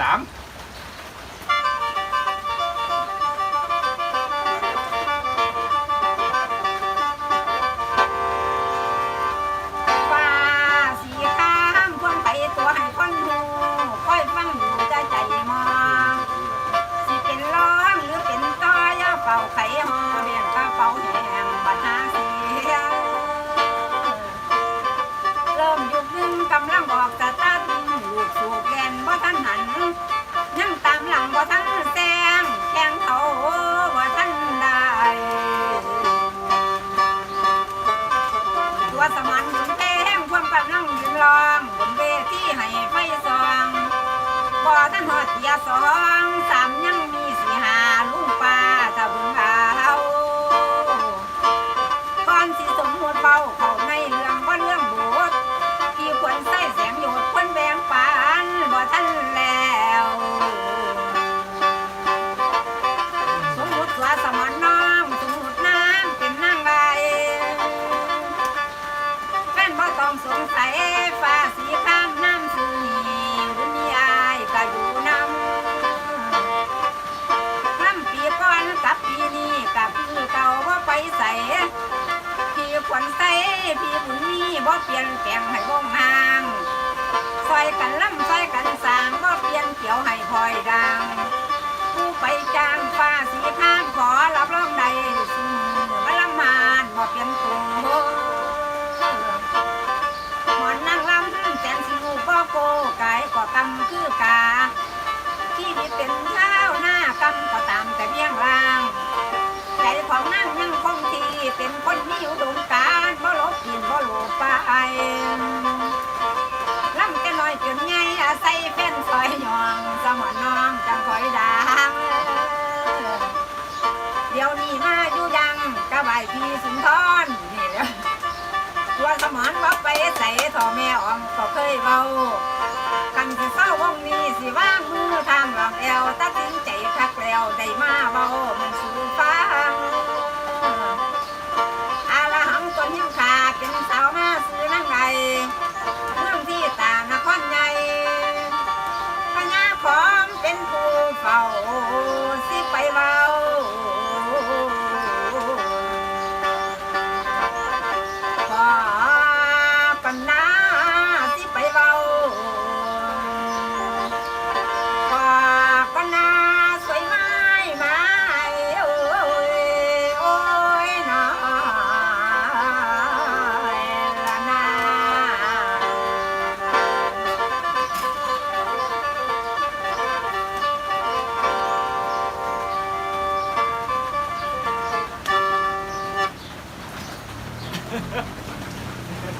สามฟ้าสีข้ามควงไปตัวให้คนหูค่อยฟังดูใจใจมองสิเป็นร้องหรือเป็นต้อยาเป่าไข่หอเรียงกระเป๋าแหงบัดหาเสียเริ่มยุบดึงกำลังบอกสตาร์ทลูกสู่แกนบ่ทันหัน เบาเข้าในเรื่องบ่เรื่องบทที่ควรใส่แสงโยดควรแบ่งปันบ่ทันแล้วสมมุติว่าสมอนน้องสมมุติน้ำเป็นนางใบแฟนบ่ต้องสงสัยฟ้าสีข้ามน้ำสูนีหรือมีอายก็อยู่นำลำปีก่อนกับปีนี้กับคือเก่าว่าไปใส่ พี่บุญมีบ่เปลี่ยนแปลงให้วงหางซอยกันล่ำซอยกันสางบ่เปลี่ยนเขียวให้พลอยดัง ผู้ไปจ้างฟ้าสีข้ามขอรับรองใดซึ่งมาละมานบ่เปลี่ยนตัวหมอนนั่งล่ำแสนสิลูกบ่โกไก่ก็กำคือกาชีวิตเป็นเท้าหน้ากำก็ตามแต่เบี้ยงล่าง ใจของนั่งยังคงทีเป็นคนมีอุดม นี้มาอยู่ยังกะใบพี่สุนทรนี่แหละตัวสมอนว่าไปใส่ถ่อแม่ออมก็เคยเบากันสิเศร้าวงนี้สิว่างมือทางหลังเอวตัด